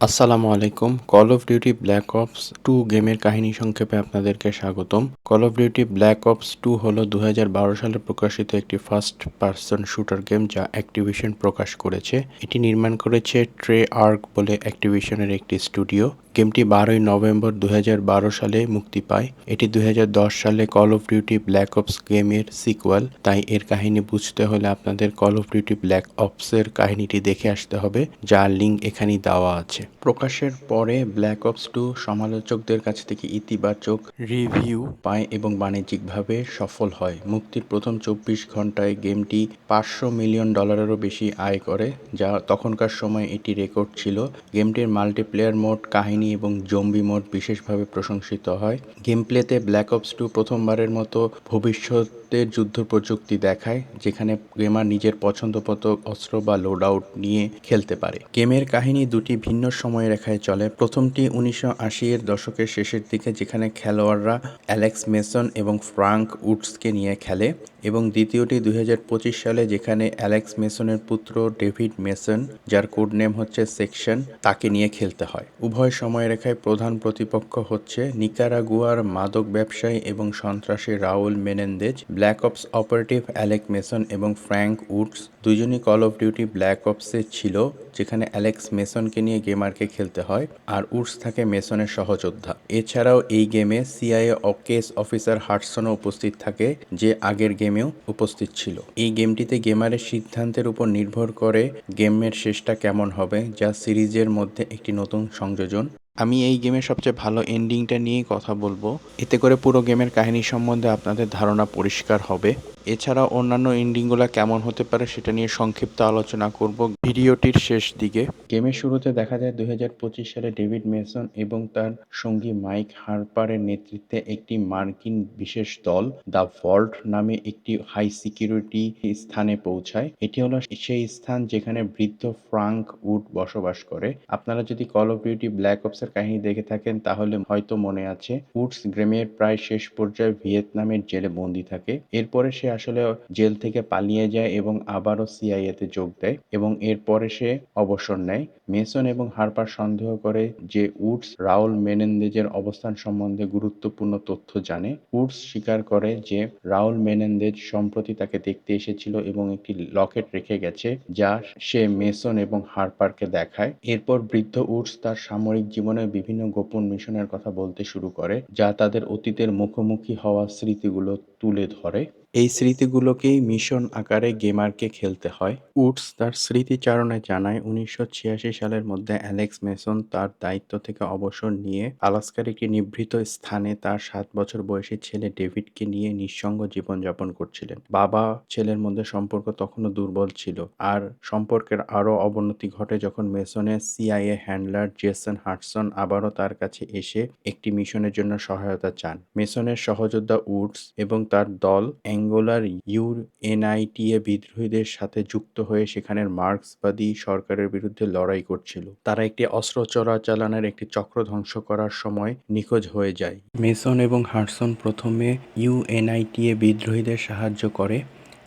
আসসালামু আলাইকুম। Call of Duty Black Ops two গেমের কাহিনী সংক্ষেপে আপনাদেরকে স্বাগতম। Call of Duty Black Ops two হলো দু সালে প্রকাশিত একটি ফার্স্ট পার্সন শুটার গেম যা অ্যাক্টিভিশন প্রকাশ করেছে। এটি নির্মাণ করেছে ট্রে আর্ক বলে অ্যাক্টিভিশনের একটি স্টুডিও গেমটি বারোই নভেম্বর দুই হাজার বারো সালে মুক্তি পায়। এটি দুই হাজার দশ সালে Call of Duty Black Ops গেমের সিকুয়াল তাই এর কাহিনী বুঝতে হলে আপনাদের কল অফ ডিউটি ব্ল্যাক অপসের কাহিনীটি দেখে আসতে হবে, যার লিঙ্ক এখানেই দেওয়া আছে। প্রকাশের পরে ব্ল্যাক অপস টু সমালোচকদের কাছ থেকে ইতিবাচক রিভিউ পায় এবং বাণিজ্যিকভাবে সফল হয়। মুক্তির প্রথম চব্বিশ ঘন্টায় গেমটি পাঁচশো মিলিয়ন ডলারেরও বেশি আয় করে, যা তখনকার সময় এটি রেকর্ড ছিল। গেমটির মাল্টিপ্লেয়ার মোড কাহিনী এবং জম্বি মোড বিশেষভাবে প্রশংসিত হয়। গেমপ্লেতে ব্ল্যাক অপস টু প্রথমবারের মতো ভবিষ্যতের যুদ্ধ প্রযুক্তি দেখায়, যেখানে গেমার নিজের পছন্দমতো অস্ত্র বা লোড আউট নিয়ে খেলতে পারে। গেমের কাহিনী দুটি ভিন্ন সময়রেখায় চলে। প্রথমটি উনিশশো এর দশকের শেষের দিকে, যেখানে খেলোয়াড়রা অ্যালেক্স মেসন এবং ফ্রাঙ্ক উডসকে নিয়ে খেলে, এবং দ্বিতীয়টি দুই হাজার পঁচিশ সালে, যেখানে অ্যালেক্স মেসনের পুত্র ডেভিড মেসন, যার কোড নেম হচ্ছে সেকশন, তাকে নিয়ে খেলতে হয়। উভয় সময়রেখায় প্রধান প্রতিপক্ষ হচ্ছে নিকারাগুয়ার মাদক ব্যবসায়ী এবং সন্ত্রাসী Raul Menendez black ops operative Alec Mason এবং ফ্র্যাঙ্ক উডস দুজনই কল অফ ডিউটি ব্ল্যাক অপসে ছিল, যেখানে অ্যালেক্স মেসনকে নিয়ে গেমারকে খেলতে হয় আর উডস থাকে মেসনের সহযোদ্ধা। এছাড়াও এই গেমে সিআইএ কেস অফিসার হার্টসনও উপস্থিত থাকে, যে আগের গেমেও উপস্থিত ছিল। এই গেমটিতে গেমারের সিদ্ধান্তের উপর নির্ভর করে গেমের শেষটা কেমন হবে, যা সিরিজের মধ্যে একটি নতুন সংযোজন আমি এই গেমের সবচেয়ে ভালো এন্ডিংটা নিয়েই কথা বলব। এতে করে পুরো গেমের কাহিনী সম্বন্ধে আপনাদের ধারণা পরিষ্কার হবে। এছাড়া অন্যান্য এন্ডিংগুলো কেমন হতে পারে সেটা নিয়ে সংক্ষিপ্ত আলোচনা করব ভিডিওটির শেষ দিকে। গেমের শুরুতে দেখা যায় দু হাজার পঁচিশ সালে ডেভিড মেসন এবং তার সঙ্গী মাইক হারপারের নেতৃত্বে একটি মার্কিন বিশেষ দল, দ্য ভল্ট নামে একটি হাই সিকিউরিটি স্থানে পৌঁছায়। এটি হলো সেই স্থান যেখানে বৃদ্ধ ফ্রাঙ্ক উড বসবাস করে। আপনারা যদি কল অফ ডিউটি ব্ল্যাক অপসের কাহিনী দেখে থাকেন, তাহলে হয়তো মনে আছে, উডস গেমের প্রায় শেষ পর্যায়ে ভিয়েতনামের জেলে বন্দী থাকে। এরপরে সে আসলে জেল থেকে পালিয়ে যায় এবং আবারও সিআইএতে যোগ দেয় এবং এরপরে সে অবসর নেয়। মেসন এবং হারপার সন্দেহ করে যে উডস রাউল মেনেন্দেজের অবস্থান সম্বন্ধে গুরুত্বপূর্ণ তথ্য জানে। উডস স্বীকার করে যে রাউল মেনেন্দেজ সম্প্রতি তাকে দেখতে এসেছিল এবং একটি লকেট রেখে গেছে যা সে মেসন এবং হারপারকে দেখায়। এরপর বৃদ্ধ উডস তার সামরিক জীবনের বিভিন্ন গোপন মিশনের কথা বলতে শুরু করে, যা তাদের অতীতের মুখোমুখি হওয়া স্মৃতিগুলো তুলে ধরে। এই স্মৃতিগুলোকেই মিশন আকারে গেমারকে খেলতে হয়। উডস তার স্মৃতিচারণে জানায়, উনিশশো ছিয়াশি সালের মধ্যে অ্যালেক্স মেসন তার দায়িত্ব থেকে অবসর নিয়ে আলাস্কার একটি নিভৃত স্থানে তার সাত বছর বয়সী ছেলে ডেভিডকে নিয়ে নিঃসঙ্গ জীবনযাপন করছিলেন। বাবা ছেলের মধ্যে সম্পর্ক তখনও দুর্বল ছিল আর সম্পর্কের আরও অবনতি ঘটে যখন মেসনের সিআইএ হ্যান্ডলার জেসন হার্টসন আবারও তার কাছে এসে একটি মিশনের জন্য সহায়তা চান। মেসনের সহযোদ্ধা উডস এবং তার দল অ্যাঙ্গোলার ইউএনআইটিএ বিদ্রোহীদের সাথে যুক্ত হয়ে সেখানের মার্ক্সবাদী সরকারের বিরুদ্ধে লড়াই করছিল। তারা একটি অস্ত্র চোরাচালানের একটি চক্র ধ্বংস করার সময় নিখোঁজ হয়ে যায়। মেসন এবং হার্টসন প্রথমে ইউ ইউএনআইটিএ বিদ্রোহীদের সাহায্য করে।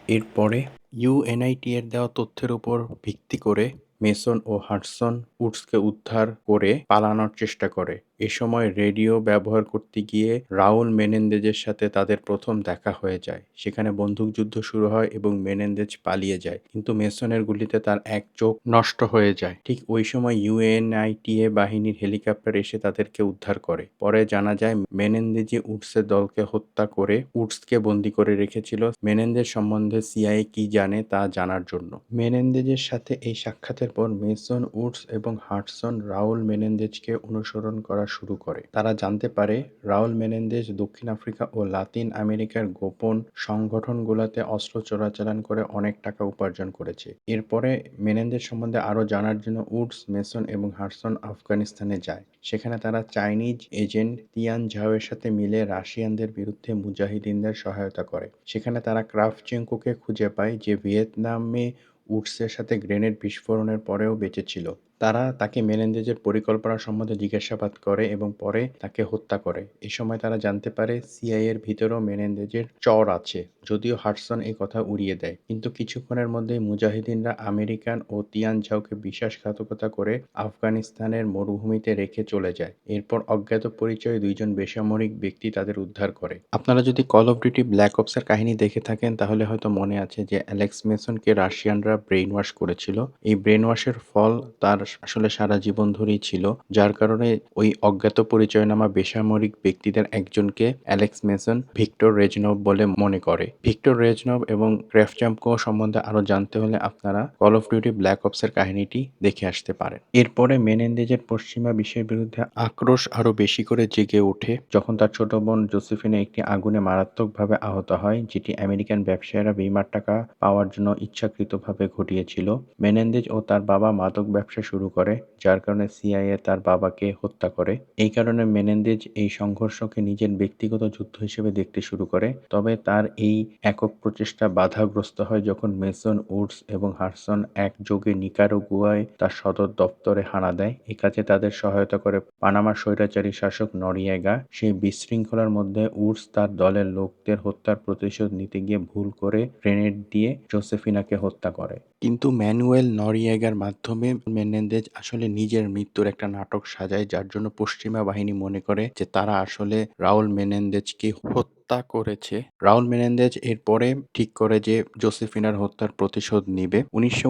এরপরে ইউএনআইটি এর দেওয়া তথ্যের উপর ভিত্তি করে মেসন ও হাডসন উডসকে উদ্ধার করে পালানোর চেষ্টা করে। এ সময় রেডিও ব্যবহার করতে গিয়ে রাউল মেনেন্দেজের সাথে তাদের প্রথম দেখা হয়ে যায়। সেখানে বন্দুকযুদ্ধ শুরু হয় এবং মেনেন্দেজ পালিয়ে যায়। কিন্তু মেসনের গুলিতে তার এক চোখ নষ্ট হয়ে যায়। ঠিক ওই সময় ইউএনআইটিএ বাহিনীর হেলিকপ্টার এসে তাদেরকে উদ্ধার করে। পরে জানা যায় মেনেন্দেজি উডসের দলকে হত্যা করে উডসকে বন্দি করে রেখেছিল। মেনেন্দেজ সম্বন্ধে সিআইএ কি জানে তা জানার জন্য। মেনেন্দেজের সাথে এই সাক্ষাতের পর মেসন, উডস এবং হার্টসন রাউল মেনেন্দেজকে অনুসরণ করা শুরু করে। তারা জানতে পারে, রাউল মেনেন্দেজ দক্ষিণ আফ্রিকা ও লাতিন আমেরিকার গোপন সংগঠনগুলোতে অস্ত্র চোরাচালান করে অনেক টাকা উপার্জন করেছে। এরপরে মেনেন্দেজ সম্বন্ধে আরও জানার জন্য উডস, মেসন এবং হার্সন আফগানিস্তানে যায়। সেখানে তারা চাইনিজ এজেন্ট তিয়ান ঝাওয়ের সাথে মিলে রাশিয়ানদের বিরুদ্ধে মুজাহিদিনদের সহায়তা করে। সেখানে তারা ক্রাফচেঙ্কোকে খুঁজে পায়, যে ভিয়েতনামে উডসের সাথে গ্রেনেড বিস্ফোরণের পরেও বেঁচে ছিল। তারা তাকে মেনেন্দেজের পরিকল্পনা সম্বন্ধে জিজ্ঞাসাবাদ করে এবং পরে তাকে হত্যা করে। এ সময় তারা জানতে পারে সিআই এর ভিতরেও মেনেন্দেজের চর আছে, যদিও হাডসন এই কথা উড়িয়ে দেয়। কিন্তু কিছুক্ষণের মধ্যে মুজাহিদিনরা আমেরিকান ও তিয়ান ঝাওকে বিশ্বাসঘাতকতা করে আফগানিস্তানের মরুভূমিতে রেখে চলে যায়। এরপর অজ্ঞাত পরিচয়ে দুইজন বেসামরিক ব্যক্তি তাদের উদ্ধার করে। আপনারা যদি কল অফ ডিউটি ব্ল্যাক অপসের কাহিনী দেখে থাকেন, তাহলে হয়তো মনে আছে যে অ্যালেক্স মেসনকে রাশিয়ানরা ব্রেইন ওয়াশ করেছিল। এই ব্রেন ওয়াশের ফল তার আসলে সারা জীবন ধরেই ছিল, যার কারণে ওই অজ্ঞাত পরিচয় নামা বেসামরিক ব্যক্তিদের একজনকে অ্যালেক্স মেসন, ভিক্টর রেজনভ বলে মনে করে। ভিক্টর রেজনভ এবং ক্র্যাফচ্যাম্পকো সম্বন্ধে আরও জানতে হলে আপনারা কল অফ ডিউটি ব্ল্যাক অপসের কাহিনীটি দেখে আসতে পারেন। এরপরে মেনেন্দেজের পশ্চিমা বিশ্বের বিরুদ্ধে আক্রোশ আরও বেশি করে জেগে ওঠে, যখন তার ছোট বোন জোসেফিনে একটি আগুনে মারাত্মকভাবে আহত হয়, যেটি আমেরিকান ব্যবসায়ীরা বিমার টাকা পাওয়ার জন্য ইচ্ছাকৃতভাবে ঘটিয়েছিল। মেনেন্দেজ ও তার বাবা মাদক ব্যবসা শুরু করে, যার কারণে সিআইএ তার বাবাকে হত্যা করে। এই কারণে মেনেন্দেজ এই সংঘর্ষকে নিজের ব্যক্তিগত যুদ্ধ হিসেবে দেখতে শুরু করে। তবে তার এই একক প্রচেষ্টা বাধাগ্রস্ত হয় যখন মেসন উডস এবং হারসন একযোগে নিকারাগুয়ায় তার সদর দপ্তরে হানা দেয়। এ কাজে তাদের সহায়তা করে পানামার স্বৈরাচারী শাসক নরিয়েগা। সেই বিশৃঙ্খলার মধ্যে উডস তার দলের লোকদের হত্যার প্রতিশোধ নিতে গিয়ে ভুল করে গ্রেনেড দিয়ে জোসেফিনাকে হত্যা করে। কিন্তু ম্যানুয়েল নরিয়েগার মাধ্যমে মেনেন্দেজ আসলে নিজের মৃত্যুর একটা নাটক সাজায়, যার জন্য পশ্চিমা বাহিনী মনে করে যে তারা আসলে রাউল মেনেন্দেজকে হত্যা করেছে। রাউল মেনেন্দেজ এরপরে ঠিক করে যে জোসেফিনার হত্যার প্রতিশোধ নিবে। উনিশশো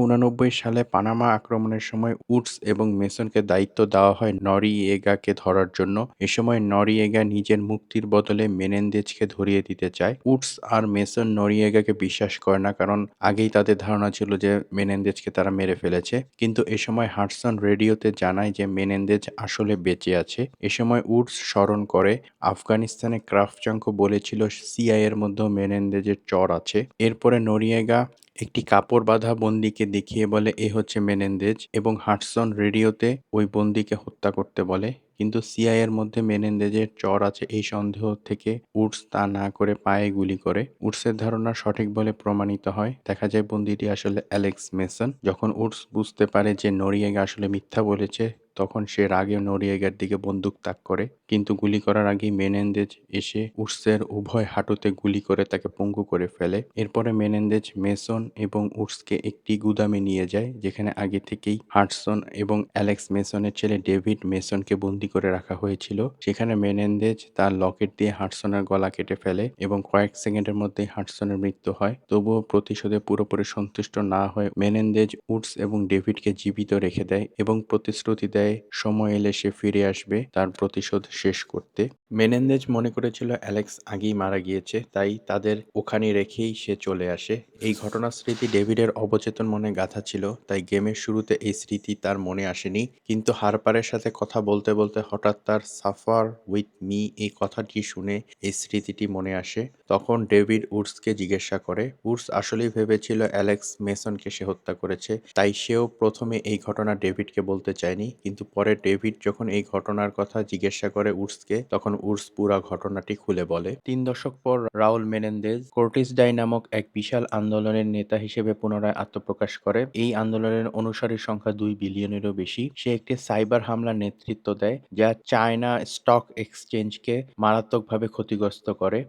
সালে পানামা আক্রমণের সময় উডস এবং মেসনকে দায়িত্ব দেওয়া হয় নরিয়েগাকে ধরার জন্য। এ সময় নরিয়েগা নিজের মুক্তির বদলে মেনেন্দেজকে ধরিয়ে দিতে চায়। উডস আর মেসন নরিয়েগাকে বিশ্বাস করে না, কারণ আগেই তাদের ধারণা ছিল যে মেনেন্দেজকে তারা মেরে ফেলেছে। কিন্তু এ সময় হাডসন রেডিওতে জানায় যে মেনেন্দেজ আসলে বেঁচে আছে। এ সময় উডস স্মরণ করে, আফগানিস্তানে ক্রাফচাঙ্কো বলেছিল সিআই এর মধ্যেও মেনেন্দেজের চর আছে। এরপরে নরিয়েগা একটি কাপড় বাঁধা বন্দিকে দেখিয়ে বলে, এ হচ্ছে মেনেন্দেজ। এবং হাডসন রেডিওতে ওই বন্দিকে হত্যা করতে বলে। কিন্তু সিআই এর মধ্যে মেনেন্দেজের চর আছে এই সন্দেহ থেকে উডস তা না করে পায়ে গুলি করে। উডসের ধারণা সঠিক বলে প্রমাণিত হয়। দেখা যায় বন্দিটি আসলে অ্যালেক্স মেসন। যখন উডস বুঝতে পারে যে নরিয়েগা আসলে মিথ্যা বলেছে তখন সে রাগে নরিয়েগার দিকে বন্দুক তাক করে, কিন্তু গুলি করার আগেই মেনেন্দেজ এসে উডসের উভয় হাঁটুতে গুলি করে তাকে পঙ্গু করে ফেলে। এরপরে মেনেন্দেজ মেসন এবং উডসকে একটি গুদামে নিয়ে যায়, যেখানে আগে থেকেই হাডসন এবং অ্যালেক্স মেসনের ছেলে ডেভিড মেসনকে বন্দি করে রাখা হয়েছিল। সেখানে মেনেন্দেজ তার লকেট দিয়ে হাডসনের গলা কেটে ফেলে এবং কয়েক সেকেন্ডের মধ্যেই হাডসনের মৃত্যু হয়। তবুও প্রতিশোধে পুরোপুরি সন্তুষ্ট না হয়ে মেনেন্দেজ উডস এবং ডেভিডকে জীবিত রেখে দেয় এবং প্রতিশ্রুতি দেয়, সময় এলে সে ফিরে আসবে, তার প্রতিশোধ শেষ করতে। মেনেন্দেজ মনে করেছিল অ্যালেক্স আগেই মারা গিয়েছে, তাই তাদের ওখানে রেখেই সে চলে আসে। এই ঘটনার স্মৃতি ডেভিডের অবচেতন মনে গাঁথা ছিল, তাই গেমের শুরুতে এই স্মৃতি তার মনে আসেনি। কিন্তু হারপারের সাথে কথা বলতে বলতে হঠাৎ তার সাফার উইথ মি এই কথাটি শুনে এই স্মৃতিটি মনে আসে। তখন ডেভিড উডসকে জিজ্ঞাসা করে, উডস আসলেই ভেবেছিল অ্যালেক্স মেসনকে সে হত্যা করেছে? তাই সেও প্রথমে এই ঘটনা ডেভিডকে বলতে চায়নি কিন্তু পরে ডেভিড যখন এই ঘটনার কথা জিজ্ঞাসা করে উডসকে তখন উডস পুরা ঘটনাটি খুলে বলে। তিন দশক পর রাউল মেনেন্দেজ, কোর্টিস ডাই নামক এক বিশাল আন্দোলনের নেতা হিসেবে পুনরায় আত্মপ্রকাশ করে। এই আন্দোলনের অনুসারীর সংখ্যা দুই বিলিয়নেরও বেশি। সে একটি সাইবার হামলার নেতৃত্ব দেয়, যা চায়না স্টক এক্সচেঞ্জকে মারাত্মকভাবে ক্ষতিগ্রস্ত করে।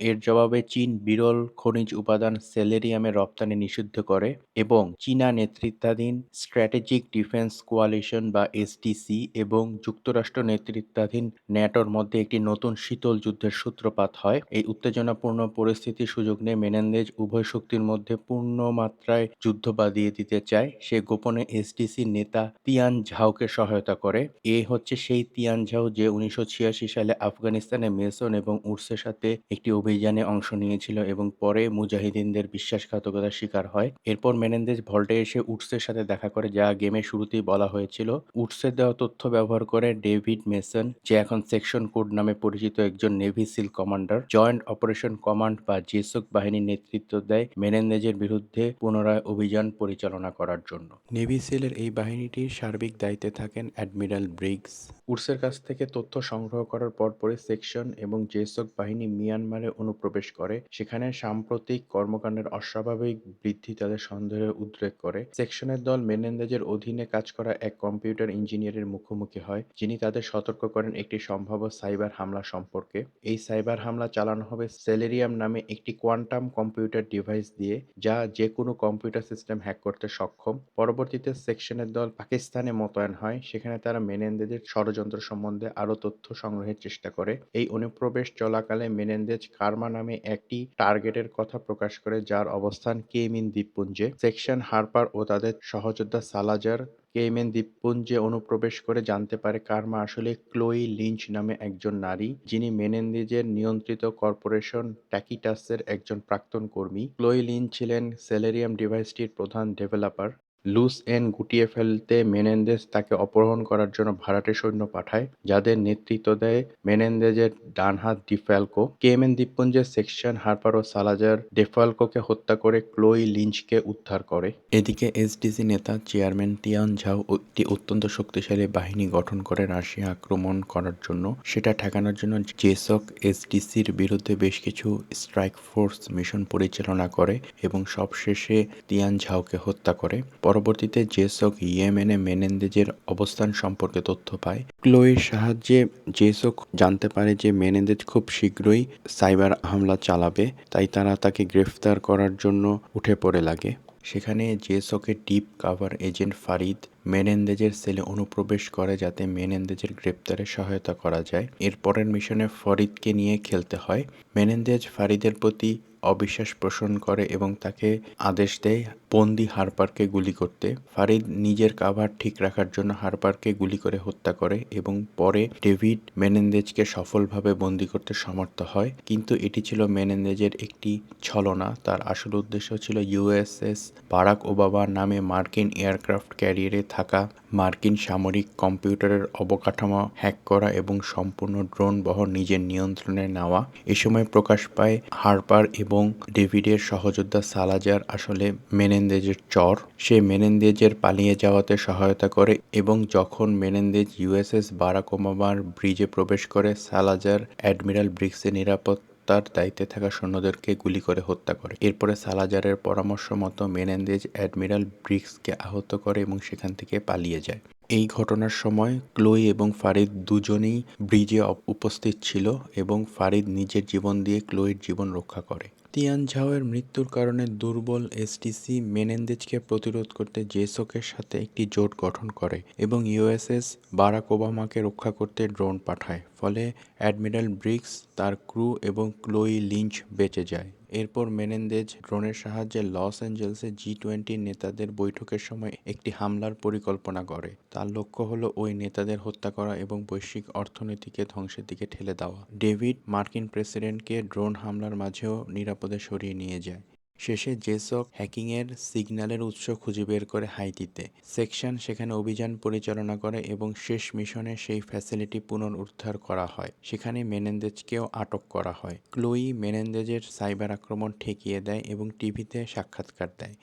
এর জবাবে চীন বিরল খনিজ উপাদান সেলেরিয়ামের রপ্তানি নিষিদ্ধ করে এবং চীনা নেতৃত্বাধীন স্ট্র্যাটেজিক ডিফেন্স কোয়ালিশন বা এসডিসি এবং যুক্তরাষ্ট্র নেতৃত্বাধীন ন্যাটোর মধ্যে একটি নতুন শীতল যুদ্ধের সূত্রপাত হয়। এই উত্তেজনাপূর্ণ পরিস্থিতির সুযোগ নিয়ে মেনেন্দেজ উভয় শক্তির মধ্যে পূর্ণ মাত্রায় যুদ্ধ বাদিয়ে দিতে চায়। সে গোপনে এসডিসি নেতা তিয়ান ঝাওকে সহায়তা করে। এ হচ্ছে সেই তিয়ান ঝাও যে উনিশশো ছিয়াশি সালে আফগানিস্তানে মেসন এবং উর্সের সাথে একটি অভিযানে অংশ নিয়েছিল এবং পরে মুজাহিদিনদের বিশ্বাসঘাতকতার শিকার হয়। এরপর মেনেন্দেজ ভল্টে এসে উডসের সাথে দেখা করে, যা গেমের শুরুতেই বলা হয়েছিল। উডসের দেওয়া তথ্য ব্যবহার করে ডেভিড মেসন, যে এখন সেকশন কোড নামে পরিচিত একজন navy SEAL commander, joint operation command বা জেসক বাহিনীর নেতৃত্ব দেয় মেনেন্দেজের বিরুদ্ধে পুনরায় অভিযান পরিচালনা করার জন্য। নেভি সিলের এই বাহিনীটির সার্বিক দায়িত্বে থাকেন অ্যাডমিরাল ব্রিগস। উডসের কাছ থেকে তথ্য সংগ্রহ করার পরপরই সেকশন এবং জেসক বাহিনী মিয়ানমারে অনুপ্রবেশ করে। সেখানে সাম্প্রতিক কর্মকাণ্ডের অস্বাভাবিক বৃদ্ধি তাদের সন্দেহের উদ্রেক করে। সেকশনের দল মেনেন্দেজের অধীনে কাজ করা এক কম্পিউটার ইঞ্জিনিয়ারের মুখোমুখি হয়, যিনি তাদের সতর্ক করেন একটি সম্ভাব্য সাইবার হামলা সম্পর্কে। এই সাইবার হামলা চালানো হবে সেলেরিয়াম নামে একটি কোয়ান্টাম কম্পিউটার ডিভাইস দিয়ে, যা যে কোনো কম্পিউটার সিস্টেম হ্যাক করতে সক্ষম। পরবর্তীতে সেকশনের দল পাকিস্তানে মোতায়েন হয়, সেখানে তারা মেনেন্দেজের ষড়যন্ত্র সম্বন্ধে আরও তথ্য সংগ্রহের চেষ্টা করে। এই অনুপ্রবেশ চলাকালে মেনেন্দেজ কার্মা নামে একটি টার্গেটের কথা প্রকাশ করে, যার অবস্থান কেমিন দ্বীপপুঞ্জে। সেকশন হারপার ও তাদের সহযোদ্ধা সালাজার কেইমেন দ্বীপপুঞ্জে অনুপ্রবেশ করে জানতে পারে কার্মা আসলে ক্লোই লিঞ্চ নামে একজন নারী, যিনি মেনেন্দেজের নিয়ন্ত্রিত কর্পোরেশন ট্যাকিটাসের একজন প্রাক্তন কর্মী। ক্লোই লিঞ্চ ছিলেন সেলেরিয়াম ডিভাইসটির প্রধান ডেভেলপার। লুস এন গুটিয়ে ফেলতে মেনেন্দেজ তাকে অপহরণ করার জন্য ভাড়াটে সৈন্য পাঠায়, যাদের নেতৃত্ব দেয় মেনেন্দেজের ডানহাত ডিফ্যালকো। কেমেন দ্বীপপুঞ্জের সেকশন হারপার ও সালাজার ডেফালকোকে হত্যা করে ক্লোই লিঞ্চকে উদ্ধার করে। এদিকে এসডিসি নেতা চেয়ারম্যান তিয়ান ঝাও একটি অত্যন্ত শক্তিশালী বাহিনী গঠন করে রাশিয়া আক্রমণ করার জন্য। সেটা ঠেকানোর জন্য জেসক এসডিসির বিরুদ্ধে বেশ কিছু স্ট্রাইক ফোর্স মিশন পরিচালনা করে এবং সবশেষে তিয়ান ঝাওকে হত্যা করে। পরবর্তীতে জেসক ইয়েমেনে মেনেন্দেজের অবস্থান সম্পর্কে তথ্য পায়। ক্লোয়ের সাহায্যে জেসক জানতে পারে যে মেনেন্দেজ খুব শীঘ্রই সাইবার হামলা চালাবে, তাই তারা তাকে গ্রেফতার করার জন্য উঠে পড়ে লাগে। সেখানে জেসকের ডিপ কাভার এজেন্ট ফারিদ মেনেন্দেজের সেলে অনুপ্রবেশ করে যাতে মেনেন্দেজের গ্রেপ্তারে সহায়তা করা যায়। এরপরের মিশনে ফরিদকে নিয়ে খেলতে হয়। মেনেন্দেজ ফারিদের প্রতি অবিশ্বাস পোষণ করে এবং তাকে আদেশ দেয় বন্দি হারপারকে গুলি করতে। ফারিদ নিজের কাভার ঠিক রাখার জন্য হারপারকে গুলি করে হত্যা করে এবং পরে ডেভিড মেনেন্দেজকে সফলভাবে বন্দি করতে সমর্থ হয়। কিন্তু এটি ছিল মেনেন্দেজের একটি ছলনা। তার আসল উদ্দেশ্য ছিল ইউএসএস বারাক ওবামা নামে মার্কিন এয়ারক্রাফট ক্যারিয়ারে থাকা, মার্কিন সামরিক কম্পিউটারের অবকাঠামো হ্যাক করা এবং সম্পূর্ণ ড্রোন বহর নিজের নিয়ন্ত্রণে নেওয়া। এ সময় প্রকাশ পায় হারপার এবং ডেভিডের সহযোদ্ধা সালাজার আসলে মেনেন্দেজের চর। সে মেনেন্দেজের পালিয়ে যাওয়াতে সহায়তা করে এবং যখন মেনেন্দেজ ইউএসএস বারাক ওবামার ব্রিজে প্রবেশ করে, সালাজার অ্যাডমিরাল ব্রিক্সের নিরাপদ তার দায়িত্বে থাকা সৈন্যদেরকে গুলি করে হত্যা করে। এরপরে সালাজারের পরামর্শ মতো মেনেন্দেজ অ্যাডমিরাল ব্রিক্সকে আহত করে এবং সেখান থেকে পালিয়ে যায়। এই ঘটনার সময় ক্লোই এবং ফারিদ দুজনেই ব্রিজে উপস্থিত ছিল এবং ফারিদ নিজের জীবন দিয়ে ক্লোয়ের জীবন রক্ষা করে। তিয়ান ঝাওয়ের মৃত্যুর কারণে দুর্বল এসটিসি মেনেন্দেজকে প্রতিরোধ করতে জেসকের সাথে একটি জোট গঠন করে এবং ইউএসএস বারাক ওবামাকে রক্ষা করতে ড্রোন পাঠায়, ফলে অ্যাডমিরাল ব্রিক্স তার ক্রু এবং ক্লোই লিঞ্চ বেঁচে যায়। এরপর মেনেন্দেজ ড্রোনের সাহায্যে লস অ্যাঞ্জেলসে জি টোয়েন্টি নেতাদের বৈঠকের সময় একটি হামলার পরিকল্পনা করে তার লক্ষ্য হল ওই নেতাদের হত্যা করা এবং বৈশ্বিক অর্থনীতিকে ধ্বংসের দিকে ঠেলে দেওয়া। ডেভিড মার্কিন প্রেসিডেন্টকে ড্রোন হামলার মাঝেও নিরাপদে সরিয়ে নিয়ে যায়। শেষে জেসক হ্যাকিংয়ের সিগন্যালের উৎস খুঁজে বের করে হাইতিতে সেকশন সেখানে অভিযান পরিচালনা করে এবং শেষ মিশনে সেই ফ্যাসিলিটি পুনরুদ্ধার করা হয় সেখানে মেনেন্দেজকেও আটক করা হয় ক্লোই মেনেন্দেজের সাইবার আক্রমণ ঠেকিয়ে দেয় এবং টিভিতে সাক্ষাৎকার দেয়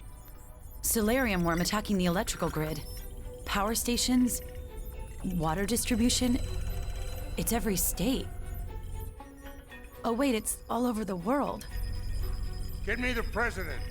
Solarium worm attacking the electrical grid. Power stations, water distribution. It's every state. Oh, wait, it's all over the world. Get me the president.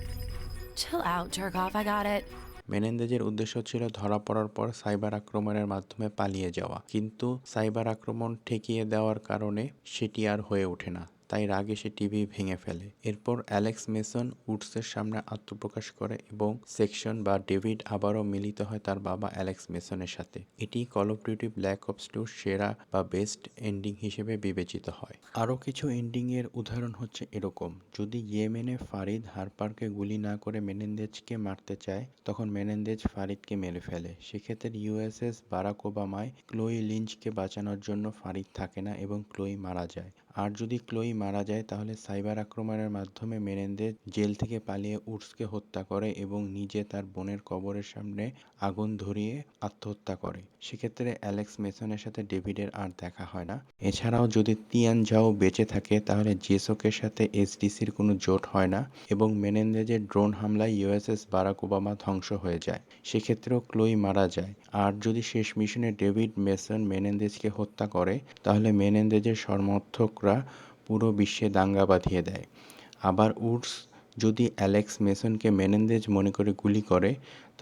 Chill out, jerk off. I got it. মেনেন্দেজের উদ্দেশ্য ছিল ধরা পড়ার পর cyber আক্রমণের মাধ্যমে পালিয়ে যাওয়া কিন্তু সাইবার আক্রমণ ঠেকিয়ে দেওয়ার কারণে সেটি আর হয়ে ওঠে না তাই রাগে সে টিভি ভেঙে ফেলে। এরপর অ্যালেক্স মেসন উডসের সামনে আত্মপ্রকাশ করে এবং সেকশন বা ডেভিড আবারও মিলিত হয় তার বাবা অ্যালেক্স মেসনের সাথে। এটি Call of Duty Black Ops টুর সেরা বা বেস্ট এন্ডিং হিসেবে বিবেচিত হয়। আরও কিছু এন্ডিংয়ের উদাহরণ হচ্ছে এরকম। যদি ইয়েমেনে ফারিদ হারপারকে গুলি না করে মেনেন্দেজকে মারতে চায়, তখন মেনেন্দেজ ফারিদকে মেরে ফেলে। সেক্ষেত্রে ইউএসএস বারাক ওবামায় ক্লোই লিঞ্চকে বাঁচানোর জন্য ফারিদ থাকে না এবং ক্লোই মারা যায়। আর যদি ক্লোই মারা যায়, তাহলে সাইবার আক্রমণের মাধ্যমে মেনেন্দেজ জেল থেকে পালিয়ে উডসকে হত্যা করে এবং নিজে তার বোনের কবরের সামনে আগুন ধরিয়ে আত্মহত্যা করে। সেক্ষেত্রে অ্যালেক্স মেসনের সাথে ডেভিডের আর দেখা হয় না। এছাড়াও যদি তিয়ান যাও বেঁচে থাকে, তাহলে জেসোকের সাথে এসডিসির কোনো জোট হয় না এবং মেনেন্দেজের ড্রোন হামলায় ইউএসএস বারাক ওবামা ধ্বংস হয়ে যায়, সেক্ষেত্রেও ক্লোই মারা যায়। আর যদি শেষ মিশনে ডেভিড মেসন মেনেন্দেজকে হত্যা করে, তাহলে মেনেন্দেজের সমর্থকরা পুরো বিশ্বে দাঙ্গা বাঁধিয়ে দেয়। আবার উডস যদি অ্যালেক্স মেসনকে মেনেন্দেজ মনে করে গুলি করে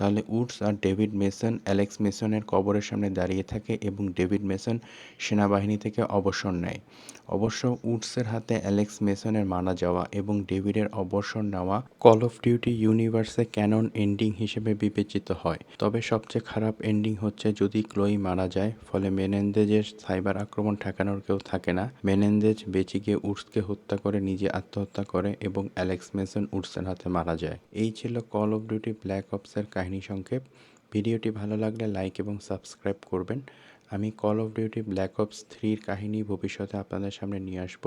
তাহলে উডস আর ডেভিড মেসন, অ্যালেক্স মেসনের কবরের সামনে দাঁড়িয়ে থাকে এবং ডেভিড মেসন সেনাবাহিনী থেকে অবসর নেয়। অবশ্য উডসের হাতে অ্যালেক্স মেসনের মারা যাওয়া এবং ডেভিডের অবসর নেওয়া কল অফ ডিউটি ইউনিভার্সে ক্যানন এন্ডিং হিসেবে বিবেচিত হয়। তবে সবচেয়ে খারাপ এন্ডিং হচ্ছে যদি ক্লোই মারা যায়, ফলে মেনেন্দেজের সাইবার আক্রমণ ঠেকানোর কেউ থাকে না। মেনেন্দেজ বেঁচে গিয়ে উডসকে হত্যা করে নিজে আত্মহত্যা করে এবং অ্যালেক্স মেসন উডসের হাতে মারা যায়। এই ছিল কল অফ ডিউটি ব্ল্যাক অপসের কাহিনী সংক্ষেপ। ভিডিওটি ভালো লাগলে লাইক এবং সাবস্ক্রাইব করবেন। আমি Call of Duty Black Ops থ্রির কাহিনী ভবিষ্যতে আপনাদের সামনে নিয়ে আসব।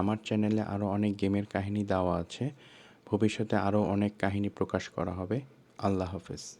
আমার চ্যানেলে আরও অনেক গেমের কাহিনী দেওয়া আছে। ভবিষ্যতে আরও অনেক কাহিনী প্রকাশ করা হবে। আল্লাহ হাফেজ।